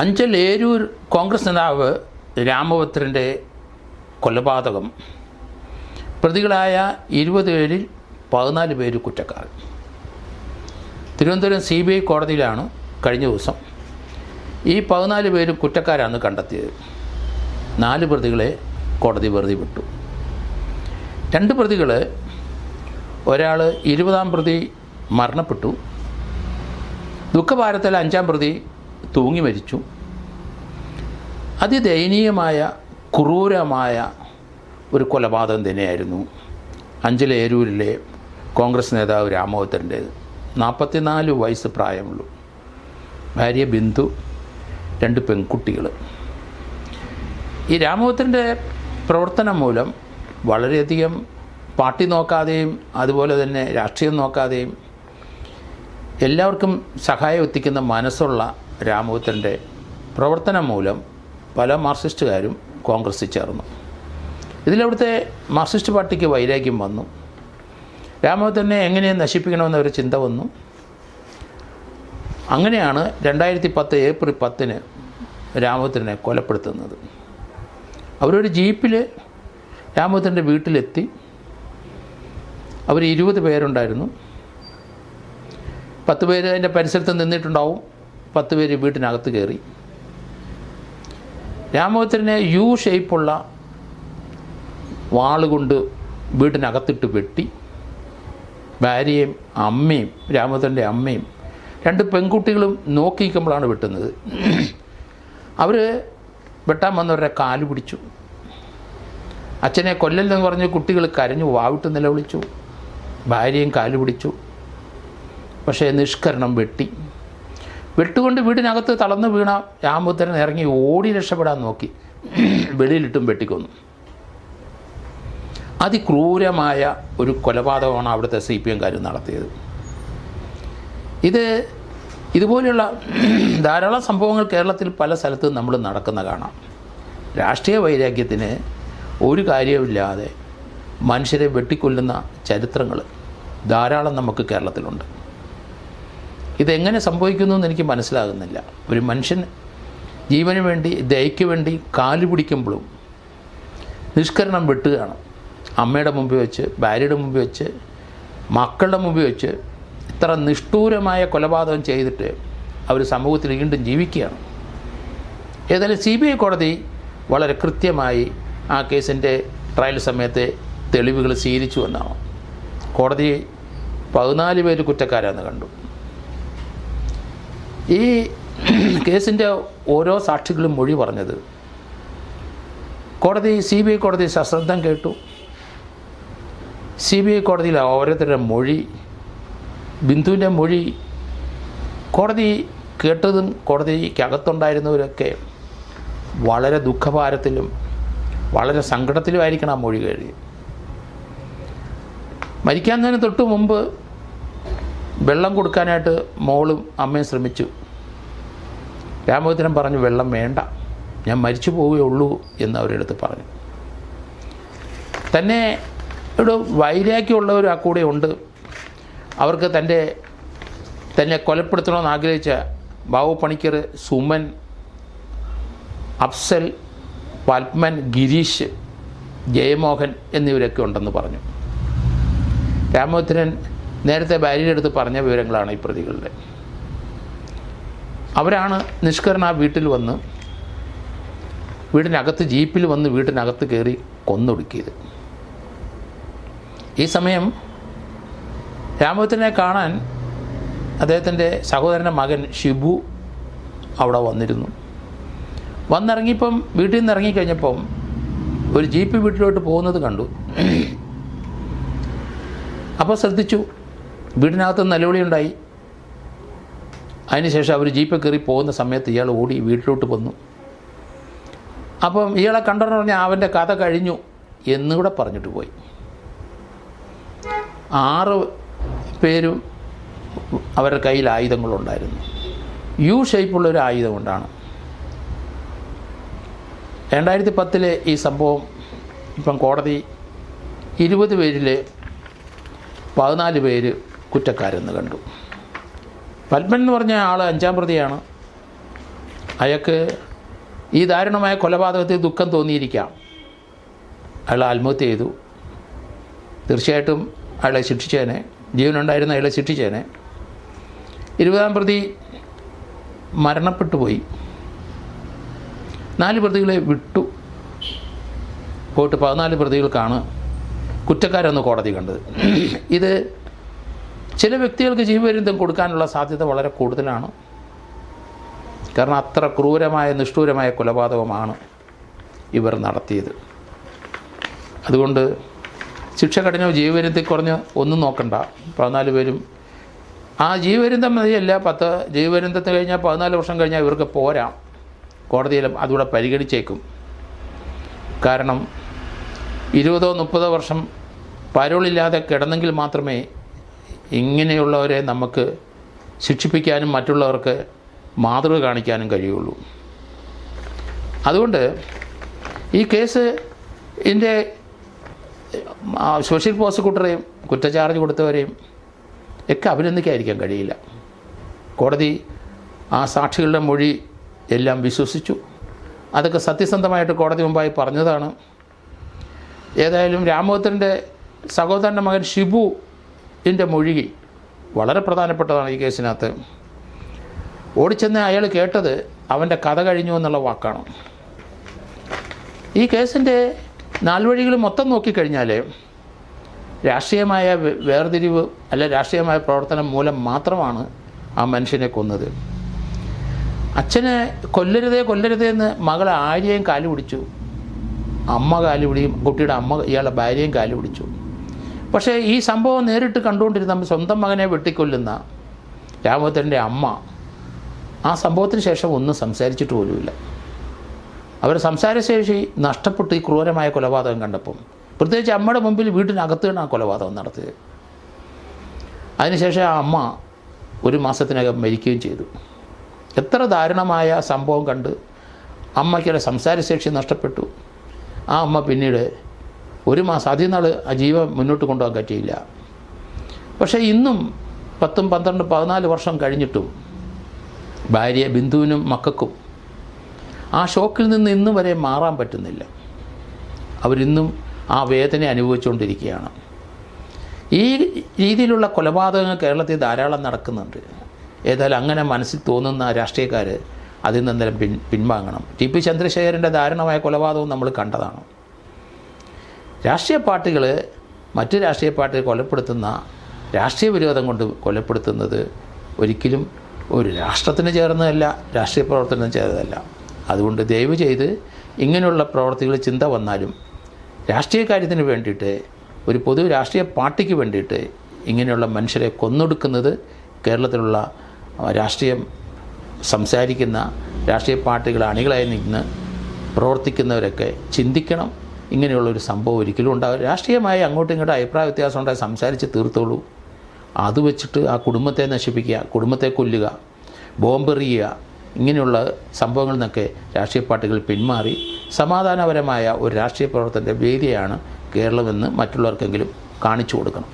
അഞ്ചൽ ഏരൂർ കോൺഗ്രസ് നേതാവ് രാമഭദ്രന്റെ കൊലപാതകം. പ്രതികളായ ഇരുപത് പേരിൽ പതിനാല് പേര് കുറ്റക്കാർ തിരുവനന്തപുരം സി ബി ഐ കോടതിയിലാണ് കഴിഞ്ഞ ദിവസം ഈ പതിനാല് പേരും കുറ്റക്കാരാണ് കണ്ടെത്തിയത്. നാല് പ്രതികളെ കോടതി വെറുതെ വിട്ടു. രണ്ട് പ്രതികൾ ഒരാൾ ഇരുപതാം പ്രതി മരണപ്പെട്ടു. ദുഃഖഭാരത്തിൽ അഞ്ചാം പ്രതി തൂങ്ങി മരിച്ചു. അതിദയനീയമായ ക്രൂരമായ ഒരു കൊലപാതകം തന്നെയായിരുന്നു അഞ്ചൽ ഏരൂരിലെ കോൺഗ്രസ് നേതാവ് രാമോത്തരന്റേത് നാൽപ്പത്തിനാല് വയസ്സ് പ്രായമുള്ളൂ. ഭാര്യ ബിന്ദു രണ്ട് പെൺകുട്ടികൾ. ഈ രാമോത്തരന്റെ പ്രവർത്തനം മൂലം വളരെയധികം പാർട്ടി നോക്കാതെയും അതുപോലെ തന്നെ രാഷ്ട്രീയം നോക്കാതെയും എല്ലാവർക്കും സഹായം എത്തിക്കുന്ന മനസ്സുള്ള രാമോത്തരന്റെ പ്രവർത്തനം മൂലം പല മാർക്സിസ്റ്റുകാരും കോൺഗ്രസ്സിൽ ചേർന്നു. ഇതിലവിടുത്തെ മാർക്സിസ്റ്റ് പാർട്ടിക്ക് വൈരാഗ്യം വന്നു. രാമപുത്രനെ എങ്ങനെ നശിപ്പിക്കണമെന്നൊരു ചിന്ത വന്നു. അങ്ങനെയാണ് രണ്ടായിരത്തി പത്ത് ഏപ്രിൽ പത്തിന് രാമപുത്രനെ കൊലപ്പെടുത്തുന്നത്. അവരൊരു ജീപ്പിൽ രാമപുത്രന്റെ വീട്ടിലെത്തി. അവർ ഇരുപത് പേരുണ്ടായിരുന്നു. പത്ത് പേര് അതിന്റെ പരിസരത്ത് നിന്നിട്ടുണ്ടാവും. പത്ത് പേര് വീട്ടിനകത്ത് കയറി. രാമോത്തരനെ യു ഷേപ്പുള്ള വാളുകൊണ്ട് വീട്ടിനകത്തിട്ട് വെട്ടി. ഭാര്യയും അമ്മയും രാമോത്തരന്റെ അമ്മയും രണ്ട് പെൺകുട്ടികളും നോക്കിക്കുമ്പോഴാണ് വെട്ടുന്നത്. അവർ വെട്ടാൻ വന്നവരുടെ കാൽ പിടിച്ചു. അച്ഛനെ കൊല്ലല്ലെന്ന് പറഞ്ഞ് കുട്ടികൾ കരഞ്ഞു വാവിട്ട് നിലവിളിച്ചു. ഭാര്യയും കാൽ പിടിച്ചു. പക്ഷേ നിഷ്കരണം വെട്ടി. വെട്ടുകൊണ്ട് വീടിനകത്ത് തളർന്നു വീണ രാമപുത്രൻ ഇറങ്ങി ഓടി രക്ഷപ്പെടാൻ നോക്കി. വെളിയിലിട്ടും വെട്ടിക്കൊന്നു. അതിക്രൂരമായ ഒരു കൊലപാതകമാണ് അവിടുത്തെ സി പി എംകാർ നടത്തിയത്. ഇത് ഇതുപോലെയുള്ള ധാരാളം സംഭവങ്ങൾ കേരളത്തിൽ പല സ്ഥലത്തും നമ്മൾ നടക്കുന്ന കാണാം. രാഷ്ട്രീയ വൈരാഗ്യത്തിന് ഒരു കാര്യമില്ലാതെ മനുഷ്യരെ വെട്ടിക്കൊല്ലുന്ന ചരിത്രങ്ങൾ ധാരാളം നമുക്ക് കേരളത്തിലുണ്ട്. ഇതെങ്ങനെ സംഭവിക്കുന്നു എന്ന് എനിക്ക് മനസ്സിലാകുന്നില്ല. ഒരു മനുഷ്യൻ ജീവന് വേണ്ടി ദയയ്ക്ക് വേണ്ടി കാൽ പിടിക്കുമ്പോഴും നിഷ്കരണം വെട്ടുകയാണ്. അമ്മയുടെ മുമ്പിൽ വെച്ച് ഭാര്യയുടെ മുമ്പിൽ വെച്ച് മക്കളുടെ മുമ്പിൽ വെച്ച് ഇത്ര നിഷ്ഠൂരമായ കൊലപാതകം ചെയ്തിട്ട് അവർ സമൂഹത്തിൽ വീണ്ടും ജീവിക്കുകയാണ്. ഏതായാലും സി ബി ഐ കോടതി വളരെ കൃത്യമായി ആ കേസിന്റെ ട്രയൽ സമയത്തെ തെളിവുകൾ സ്വീകരിച്ചു എന്നാണ്. കോടതി പതിനാല് പേര് കുറ്റക്കാരാണെന്ന് കണ്ടു. ഈ കേസിന്റെ ഓരോ സാക്ഷികളും മൊഴി പറഞ്ഞത്. കോടതി സി ബി ഐ കോടതി സശ്രദ്ധം കേട്ടു. സി ബി ഐ കോടതിയിൽ ഓരോരുത്തരുടെ മൊഴി ബിന്ദുവിന്റെ മൊഴി കോടതി കേട്ടതും കോടതിക്കകത്തുണ്ടായിരുന്നവരൊക്കെ വളരെ ദുഃഖഭാരത്തിലും വളരെ സങ്കടത്തിലുമായിരിക്കണം ആ മൊഴി കഴിയും മരിക്കാൻ തന്നെ തൊട്ട് മുമ്പ് വെള്ളം കൊടുക്കാനായിട്ട് മോളും അമ്മയും ശ്രമിച്ചു. രാമോദരൻ പറഞ്ഞു വെള്ളം വേണ്ട. ഞാൻ മരിച്ചു പോവുകയുള്ളൂ എന്ന് അവരെടുത്ത് പറഞ്ഞു. തന്നെ ഇവിടെ വൈരാഗ്യമുള്ളവർ ആ കൂടെ ഉണ്ട്. അവർക്ക് തന്റെ തന്നെ കൊലപ്പെടുത്തണമെന്ന് ആഗ്രഹിച്ച ബാബു പണിക്കർ സുമൻ അഫ്സൽ പത്മൻ ഗിരീഷ് ജയമോഹൻ എന്നിവരൊക്കെ ഉണ്ടെന്ന് പറഞ്ഞു. രാമോത്തരൻ നേരത്തെ ഭാര്യയുടെ അടുത്ത് പറഞ്ഞ വിവരങ്ങളാണ് ഈ പ്രതികളുടെ. അവരാണ് നിഷ്കരൻ ആ വീട്ടിൽ വന്ന് വീടിനകത്ത് ജീപ്പിൽ വന്ന് വീട്ടിനകത്ത് കയറി കൊന്നൊടുക്കിയത്. ഈ സമയം രാമത്തിനെ കാണാൻ അദ്ദേഹത്തിന്റെ സഹോദരന്റെ മകൻ ഷിബു അവിടെ വന്നിരുന്നു. വന്നിറങ്ങിയപ്പം വീട്ടിൽ നിന്ന് ഇറങ്ങിക്കഴിഞ്ഞപ്പം ഒരു ജീപ്പ് വീട്ടിലോട്ട് പോകുന്നത് കണ്ടു. അപ്പോൾ ശ്രദ്ധിച്ചു വീടിനകത്ത് നിലവിളി ഉണ്ടായി അതിനുശേഷം അവർ ജീപ്പിൽ കയറി പോകുന്ന സമയത്ത് ഇയാൾ ഓടി വീട്ടിലോട്ട് വന്നു. അപ്പം ഇയാളെ കണ്ടെന്ന് പറഞ്ഞാൽ അവന്റെ കഥ കഴിഞ്ഞു എന്നുകൂടെ പറഞ്ഞിട്ട് പോയി. ആറ് പേരും അവരുടെ കയ്യിൽ ആയുധങ്ങളുണ്ടായിരുന്നു. യു ഷേപ്പുള്ള ഒരു ആയുധം കൊണ്ടാണ്. രണ്ടായിരത്തി പത്തിലെ ഈ സംഭവം ഇപ്പം കോടതി ഇരുപത് പേരിൽ പതിനാല് പേര് കുറ്റക്കാരെന്ന് കണ്ടു. പത്മൻ എന്ന് പറഞ്ഞ ആൾ അഞ്ചാം പ്രതിയാണ്. അയാൾക്ക് ഈ ദാരുണമായ കൊലപാതകത്തിൽ ദുഃഖം തോന്നിയിരിക്കാം. അയാൾ ആത്മഹത്യ ചെയ്തു. തീർച്ചയായിട്ടും അയാളെ ശിക്ഷിച്ചേനെ. ജീവനുണ്ടായിരുന്ന അയാളെ ശിക്ഷിച്ചേനെ. ഇരുപതാം പ്രതി മരണപ്പെട്ടു പോയി. നാല് പ്രതികളെ വിട്ടു. പോയിട്ട് പതിനാല് പ്രതികൾക്കാണ് കുറ്റക്കാരെന്ന് കോടതി കണ്ടത്. ഇത് ചില വ്യക്തികൾക്ക് ജീവപര്യന്തം കൊടുക്കാനുള്ള സാധ്യത വളരെ കൂടുതലാണ്. കാരണം അത്ര ക്രൂരമായ നിഷ്ഠൂരമായ കൊലപാതകമാണ് ഇവർ നടത്തിയത്. അതുകൊണ്ട് ശിക്ഷ കഠിനോ ജീവപര്യത്തിൽ കുറഞ്ഞ് ഒന്നും നോക്കണ്ട. പതിനാല് പേരും ആ ജീവപര്യന്തം മതിയല്ല. പത്ത് ജീവപര്യന്തത്തിന് കഴിഞ്ഞാൽ പതിനാല് വർഷം കഴിഞ്ഞാൽ ഇവർക്ക് പോരാ. കോടതിയിലും അതുകൂടെ പരിഗണിച്ചേക്കും. കാരണം ഇരുപതോ മുപ്പതോ വർഷം പരോളില്ലാതെ കിടന്നെങ്കിൽ മാത്രമേ ഇങ്ങനെയുള്ളവരെ നമുക്ക് ശിക്ഷിപ്പിക്കാനും മറ്റുള്ളവർക്ക് മാതൃക കാണിക്കാനും കഴിയുള്ളൂ. അതുകൊണ്ട് ഈ കേസ് ഇതിന്റെ സോഷ്യൽ പ്രോസിക്യൂട്ടറെയും കുറ്റചാർജ് കൊടുത്തവരെയും ഒക്കെ അഭിനന്ദിക്കാതിരിക്കാൻ കഴിയില്ല. കോടതി ആ സാക്ഷികളുടെ മൊഴി എല്ലാം വിശ്വസിച്ചു. അതൊക്കെ സത്യസന്ധമായിട്ട് കോടതി മുമ്പായി പറഞ്ഞതാണ്. ഏതായാലും രാമോത്തരന്റെ സഹോദരന്റെ മകൻ ഷിബു ഇതിന്റെ മൊഴി വളരെ പ്രധാനപ്പെട്ടതാണ് ഈ കേസിനകത്ത്. ഓടിച്ചെന്ന് അയാൾ കേട്ടത് അവന്റെ കഥ കഴിഞ്ഞു എന്നുള്ള വാക്കാണ്. ഈ കേസിന്റെ നാൽവഴികൾ മൊത്തം നോക്കിക്കഴിഞ്ഞാൽ രാഷ്ട്രീയമായ വേർതിരിവ് അല്ലെ രാഷ്ട്രീയമായ പ്രവർത്തനം മൂലം മാത്രമാണ് ആ മനുഷ്യനെ കൊന്നത്. അച്ഛനെ കൊല്ലരുതേ കൊല്ലരുതേ എന്ന് മകൾ ആര്യയും കാലു പിടിച്ചു അമ്മ കാലു പിടിയും കുട്ടിയുടെ അമ്മ ഇയാളുടെ ഭാര്യയും കാലു പിടിച്ചു പക്ഷേ ഈ സംഭവം നേരിട്ട് കണ്ടുകൊണ്ടിരുന്ന സ്വന്തം മകനെ വെട്ടിക്കൊല്ലുന്ന രാമഭദ്രന്റെ അമ്മ ആ സംഭവത്തിന് ശേഷം ഒന്നും സംസാരിച്ചിട്ട് പോലുമില്ല. അവർ സംസാരശേഷി നഷ്ടപ്പെട്ടു ഈ ക്രൂരമായ കൊലപാതകം കണ്ടപ്പം. പ്രത്യേകിച്ച് അമ്മയുടെ മുമ്പിൽ വീട്ടിനകത്താണ് ആ കൊലപാതകം നടത്തിയത്. അതിനുശേഷം ആ അമ്മ ഒരു മാസത്തിനകം മരിക്കുകയും ചെയ്തു. എത്ര ദാരുണമായ സംഭവം കണ്ട് അമ്മയ്ക്കുള്ള സംസാരശേഷി നഷ്ടപ്പെട്ടു. ആ അമ്മ പിന്നീട് ഒരു മാസം അധികം നാൾ ആ ജീവൻ മുന്നോട്ട് കൊണ്ടുപോകാൻ പറ്റിയില്ല. പക്ഷേ ഇന്നും പത്തും പന്ത്രണ്ട് പതിനാല് വർഷം കഴിഞ്ഞിട്ടും ഭാര്യ ബിന്ദുവിനും മക്കൾക്കും ആ ഷോക്കിൽ നിന്ന് ഇന്നും വരെ മാറാൻ പറ്റുന്നില്ല. അവരിന്നും ആ വേദന അനുഭവിച്ചുകൊണ്ടിരിക്കുകയാണ്. ഈ രീതിയിലുള്ള കൊലപാതകങ്ങൾ കേരളത്തിൽ ധാരാളം നടക്കുന്നുണ്ട്. ഏതായാലും അങ്ങനെ മനസ്സിൽ തോന്നുന്ന രാഷ്ട്രീയക്കാർ അതിൽ നിന്നെല്ലാം പിൻ പിൻവാങ്ങണം. ടി പി ചന്ദ്രശേഖരന്റെ ദാരുണമായ കൊലപാതകവും നമ്മൾ കണ്ടതാണ്. രാഷ്ട്രീയ പാർട്ടികൾ മറ്റ് രാഷ്ട്രീയ പാർട്ടികൾ കൊലപ്പെടുത്തുന്ന രാഷ്ട്രീയ വിരോധം കൊണ്ട് കൊലപ്പെടുത്തുന്നത് ഒരിക്കലും ഒരു രാഷ്ട്രത്തിന് ചേർന്നതല്ല രാഷ്ട്രീയ പ്രവർത്തനം ചേർന്നതല്ല. അതുകൊണ്ട് ദയവ് ചെയ്ത് ഇങ്ങനെയുള്ള പ്രവർത്തികൾ ചിന്ത വന്നാലും രാഷ്ട്രീയ കാര്യത്തിന് വേണ്ടിയിട്ട് ഒരു പൊതു രാഷ്ട്രീയ പാർട്ടിക്ക് വേണ്ടിയിട്ട് ഇങ്ങനെയുള്ള മനുഷ്യരെ കൊന്നൊടുക്കുന്നത് കേരളത്തിലുള്ള രാഷ്ട്രീയം സംസാരിക്കുന്ന രാഷ്ട്രീയ പാർട്ടികൾ അണികളായി നിന്ന് പ്രവർത്തിക്കുന്നവരൊക്കെ ചിന്തിക്കണം. ഇങ്ങനെയുള്ള ഒരു സംഭവം ഒരിക്കലും ഉണ്ടാകും രാഷ്ട്രീയമായി അങ്ങോട്ടും ഇങ്ങോട്ടും അഭിപ്രായ വ്യത്യാസം ഉണ്ടായി സംസാരിച്ച് തീർത്തോളൂ. അത് വെച്ചിട്ട് ആ കുടുംബത്തെ നശിപ്പിക്കുക കുടുംബത്തെ കൊല്ലുക ബോംബെറിയുക ഇങ്ങനെയുള്ള സംഭവങ്ങളിൽ നിന്നൊക്കെ രാഷ്ട്രീയ പാർട്ടികൾ പിന്മാറി സമാധാനപരമായ ഒരു രാഷ്ട്രീയ പ്രവർത്തനത്തിന്റെ വേദിയാണ് കേരളമെന്ന് മറ്റുള്ളവർക്കെങ്കിലും കാണിച്ചു കൊടുക്കണം.